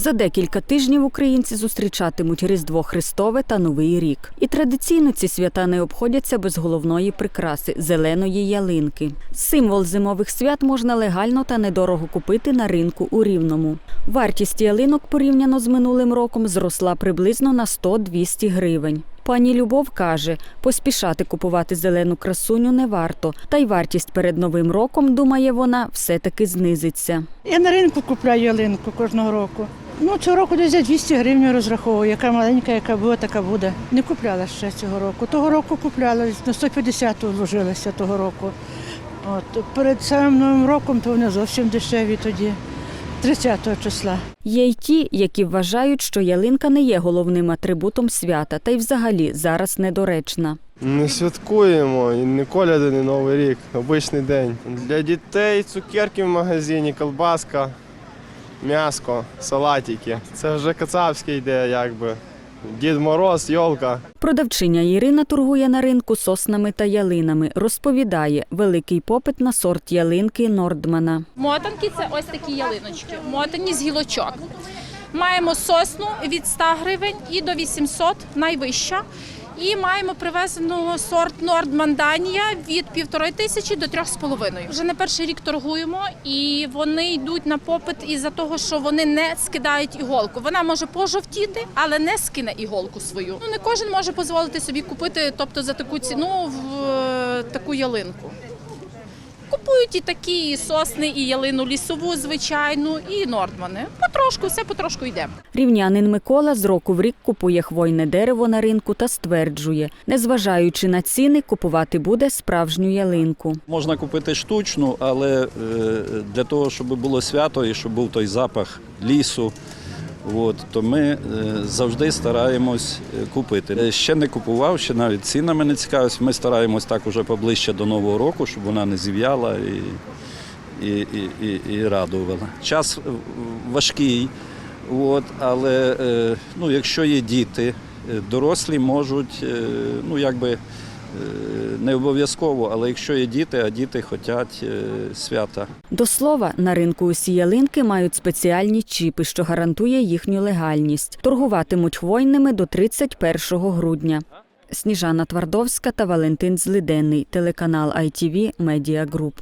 За декілька тижнів українці зустрічатимуть Різдво Христове та Новий рік. І традиційно ці свята не обходяться без головної прикраси зеленої ялинки. Символ зимових свят можна легально та недорого купити на ринку у Рівному. Вартість ялинок порівняно з минулим роком зросла приблизно на 100-200 гривень. Пані Любов каже, поспішати купувати зелену красуню не варто, та й вартість перед новим роком, думає вона, все-таки знизиться. Я на ринку купляю ялинку кожного року. Ну, цього року десь за 200 гривень розраховую. Яка маленька, яка була, така буде. Не купляла ще цього року. Того року купляла, на 150 вложилася того року. От. Перед самим Новим роком то вони зовсім дешеві тоді, 30 числа. Є й ті, які вважають, що ялинка не є головним атрибутом свята, та й взагалі зараз недоречна. Не святкуємо, і не коляди, не Новий рік, обичний день. Для дітей цукерки в магазині, колбаска, м'яско, салатики. Це вже кацапське йде, якби. Дід Мороз, йолка. Продавчиня Ірина торгує на ринку соснами та ялинами. Розповідає, великий попит на сорт ялинки Нордмана. Мотанки це ось такі ялиночки, мотані з гілочок. Маємо сосну від 100 гривень і до 800 найвища. І маємо привезену сорт Нордманданія від півтори тисячі до трьох з половиною. Вже не перший рік торгуємо, і вони йдуть на попит із-за того, що вони не скидають іголку. Вона може пожовтіти, але не скине іголку свою. Ну не кожен може дозволити собі купити, тобто за таку ціну в е, таку ялинку. Купують і такі і сосни, і ялину лісову, звичайну, і нордмани. Потрошку, все потрошку йде. Рівнянин Микола з року в рік купує хвойне дерево на ринку та стверджує, незважаючи на ціни, купувати буде справжню ялинку. Можна купити штучну, але е, для того, щоб було свято і щоб був той запах лісу, от, то ми е, завжди стараємось е, купити. Е, Ще не купував, ще навіть цінами не цікавився. Ми стараємось так уже поближче до Нового року, щоб вона не зів'яла і, і, і, і, і радувала. Час важкий, от, але ну, якщо є діти, дорослі можуть, ну якби. Е, Не обов'язково, але якщо є діти, а діти хочуть е, свята. До слова, на ринку усі ялинки мають спеціальні чіпи, що гарантує їхню легальність. Торгуватимуть хвойними до 31 грудня. Сніжана Твардовська та Валентин Злиденний, телеканал ITV Media Group.